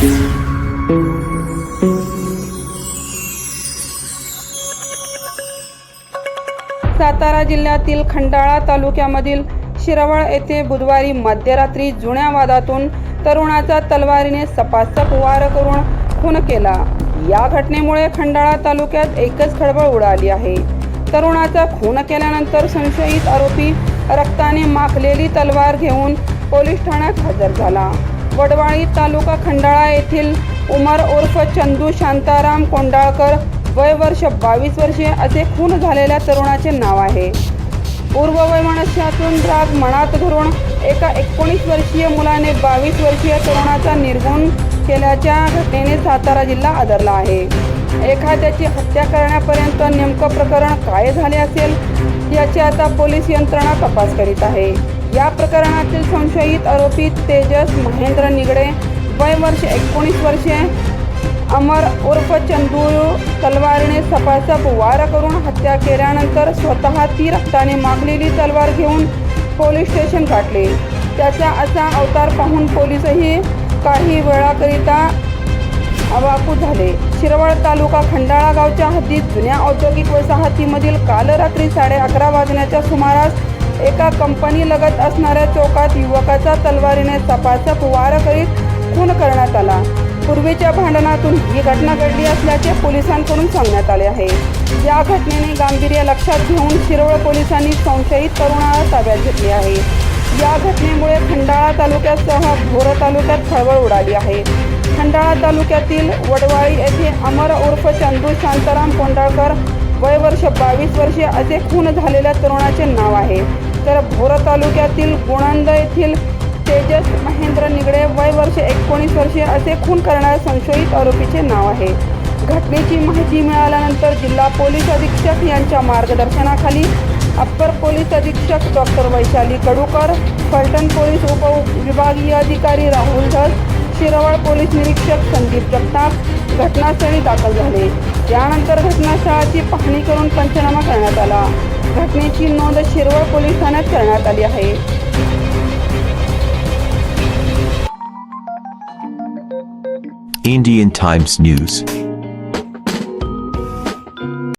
सातारा जिल्ह्यातील खंडाळा तालुक्यामधील शिरवळ येथे बुधवारी मध्यरात्री जुन्या वादातून तरुणाचा तलवारीने सपासप वार करून खून केला. या घटनेमुळे खंडाळा तालुक्यात एकच खळबळ उडाली आहे. तरुणाचा खून केल्यानंतर संशयित आरोपी रक्ताने माखलेली तलवार घेऊन पोलीस ठाण्यात हजर झाला. वडवाळी तालुका खंडाळा येथील उमर उर्फ चंदू शांताराम कोंडाळकर वय वर्ष बावीस वर्षे असे खून झालेल्या तरुणाचे नाव आहे. पूर्ववैमनस्यातून राग मनात धरून एका एकोणीस वर्षीय मुलाने बावीस वर्षीय तरुणाचा निर्गुण केल्याच्या घटनेने सातारा जिल्हा आदरला आहे. एखाद्याची हत्या करण्यापर्यंत नेमकं प्रकरण काय झाले असेल याची आता पोलीस यंत्रणा तपास करीत आहे. या प्रकरणातील संशयित आरोपी तेजस महेंद्र निगडे वय वर्ष एकोणीस वर्षे अमर उर्फ चंदू तलवारीने सपासप वार करून हत्या केल्यानंतर स्वतः ती रक्ताने मागलेली तलवार घेऊन पोलीस स्टेशन गाठले. त्याचा असा अवतार पाहून पोलीसही काही वेळाकरिता अवाकू झाले. शिरवळ तालुका खंडाळा गावच्या हद्दीत जुन्या औद्योगिक वसाहतीमधील काल रात्री साडे अकरा वाजण्याच्या सुमारास एका कंपनी लगत असणाऱ्या चौकात युवकाचा तलवारीने सपासप वार करीत खून करण्यात आला. पूर्वीच्या भांडणातून ही घटना घडली असल्याचे पोलिसांकडून सांगण्यात आले आहे. या घटनेने गांभीर्य लक्षात घेऊन शिरवळ पोलिसांनी संशयित तरुणाला ताब्यात घेतले आहे. या घटनेमुळे खंडाळा तालुक्यासह भोर तालुक्यात खळबळ उडाली आहे. खंडाळा तालुक्यातील वडवाळी येथे अमर उर्फ चंदू शांताराम कोंडाळकर वय वर्ष बावीस वर्षे असे खून झालेल्या तरुणाचे नाव आहे. तर भोर तालुक्यातील गुणंद येथील तेजस महेंद्र निगडे वय वर्ष एकोणीस वर्षे असे खून करणाऱ्या संशयित आरोपीचे नाव आहे. घटनेची माहिती मिळाल्यानंतर जिल्हा पोलीस अधीक्षक यांच्या मार्गदर्शनाखाली अप्पर पोलीस अधीक्षक डॉक्टर वैशाली कडूकर फलटण पोलीस उप विभागीय अधिकारी राहुल धस शिरवळ पोलीस निरीक्षक संदीप जगताप घटनास्थळी दाखल झाले. यानंतर घटनास्थळाची पाहणी करून पंचनामा करण्यात आला. घटनेची नोंद शिरवळ पोलीस ठाण्यात करण्यात आली आहे. Indian Times News.